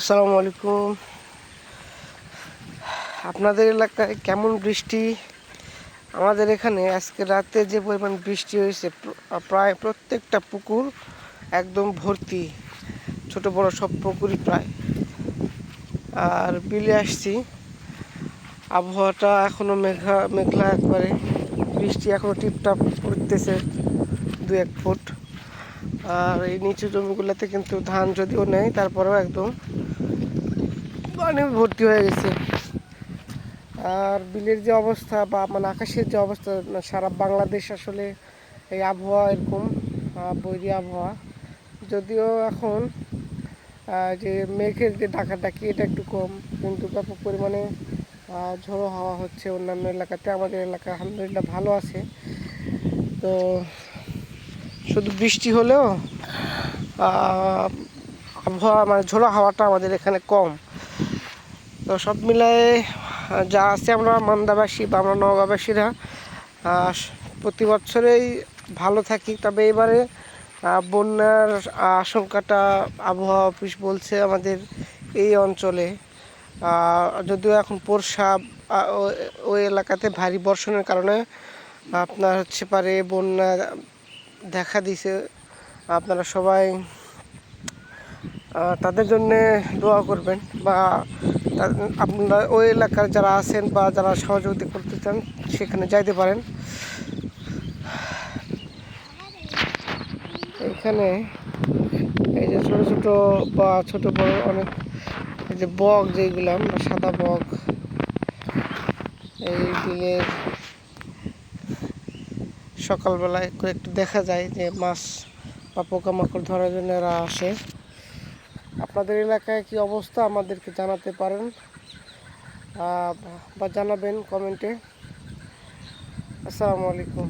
আসসালামু আলাইকুম। আপনাদের এলাকায় কেমন বৃষ্টি? আমাদের এখানে আজকে রাতে যে পরিমাণ বৃষ্টি হয়েছে প্রায় প্রত্যেকটা পুকুর একদম ভর্তি। ছোট, বড় সব পুকুরই প্রায়। আর বিলে আসছি। আবহাওয়াটা এখনও মেঘা, মেঘলা একবারে। বৃষ্টি এখনও টিপটাপ পড়তেছে দু এক ফুট। আর এই নিচু জমিগুলোতে কিন্তু ধান যদিও নেই, তারপরেও একদম পানি ভর্তি হয়ে গেছে। আর বিলের যে অবস্থা বা মানে আকাশের যে অবস্থা, সারা বাংলাদেশ আসলে এই আবহাওয়া এরকম বৈরী আবহাওয়া। যদিও এখন যে মেঘের যে ডাকাডাকি এটা একটু কম, কিন্তু ব্যাপক পরিমাণে ঝোড়ো হাওয়া হচ্ছে অন্যান্য এলাকাতে। আমাদের এলাকা আলহামদুলিল্লাহ ভালো আছে। তো শুধু বৃষ্টি হলেও আবহাওয়া মানে ঝোড়ো হাওয়াটা আমাদের এখানে কম। তো সব মিলায়ে যা আছে আমরা মান্দাবাসী বা আমরা নবাবাসীরা প্রতি বছরেই ভালো থাকি। তবে এবারে বন্যার আশঙ্কাটা আবহাওয়া অফিস বলছে আমাদের এই অঞ্চলে। যদিও এখন ও- ওই এলাকাতে ভারী বর্ষণের কারণে আপনার হচ্ছে পারে বন্যা দেখা দিছে আপনারা সবাই তাদের জন্যে দোয়া করবেন বা আপনারা ওই এলাকার যারা আছেন বা যারা সহযোগিতা করতে চান, সেখানে যাইতে পারেন। এখানে এই যে ছোট ছোট বা ছোট বড় অনেক এই যে বক যেগুলো, আমরা সাদা বক, এই বিলের সকালবেলায় একটু দেখা যায় যে মাছ বা পোকামাকড় ধরার জন্য এরা আসে। আপনাদের এলাকায় কি অবস্থা আমাদেরকে জানাতে পারেন বা জানাবেন কমেন্টে। আসসালামু আলাইকুম।